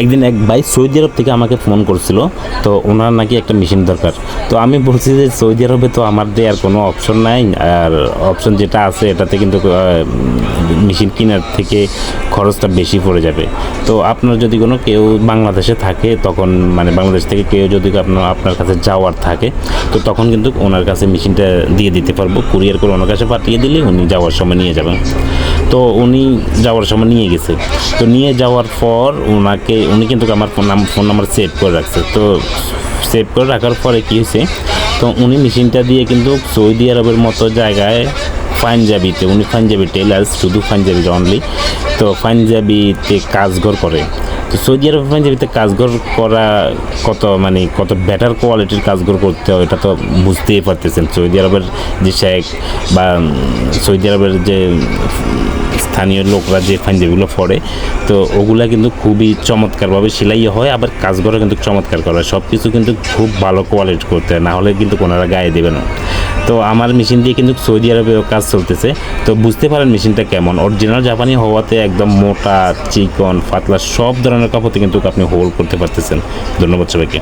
একদিন এক ভাই সৌদি আরব থেকে আমাকে ফোন করছিল, তো ওনার নাকি একটা মেশিন দরকার। তো আমি বলছি যে সৌদি আরবে তো আমার দেওয়ার কোনো অপশন নাই, আর অপশন যেটা আছে এটাতে কিন্তু মেশিন কেনার থেকে খরচটা বেশি পড়ে যাবে। তো আপনার যদি কোনো কেউ বাংলাদেশে থাকে, তখন মানে বাংলাদেশ থেকে কেউ যদি আপনার আপনার কাছে যাওয়ার থাকে, তো তখন কিন্তু ওনার কাছে মেশিনটা দিয়ে দিতে পারব। কুরিয়ার করে ওনার কাছে পাঠিয়ে দিলে উনি যাওয়ার সময় নিয়ে যাবেন। তো উনি যাওয়ার সময় নিয়ে গেছে। তো নিয়ে যাওয়ার পর ওনাকে উনি কিন্তু আমার ফোন নাম, ফোন নাম্বার সেভ করে রাখছে। তো সেভ করে রাখার পরে কী হয়েছে, তো উনি মেশিনটা দিয়ে কিন্তু সৌদি আরবের মতো জায়গায় পাঞ্জাবিতে, উনি পাঞ্জাবি টেলার্স শুধু পাঞ্জাবি অনলি তো পাঞ্জাবিতে কাজঘর করে। সৌদি আরব পাঞ্জাবিতে কাজঘর করা কত মানে কত বেটার কোয়ালিটির কাজঘর করতে হয়, এটা তো বুঝতেই পারতেছেন। সৌদি আরবের যে শেখ বা সৌদি আরবের যে স্থানীয় লোকরা যে পাঞ্জাবিগুলো পরে তো ওগুলা কিন্তু খুবই চমৎকারভাবে সেলাই হয়, আবার কাজগুলো কিন্তু চমৎকার করা সব কিছু কিন্তু খুব ভালো কোয়ালিটি করতে হয়, না হলে কিন্তু কোনারা গায়ে দেবে না। তো আমার মেশিন দিয়ে কিন্তু সৌদি আরবেও কাজ চলতেছে। তো বুঝতে পারেন মেশিনটা কেমন। অরিজিনাল জাপানি হওয়াতে একদম মোটা, চিকন, পাতলা সব ধরনের কাপড়তে কিন্তু আপনি হোল্ড করতে পারতেছেন। ধন্যবাদ সবাইকে।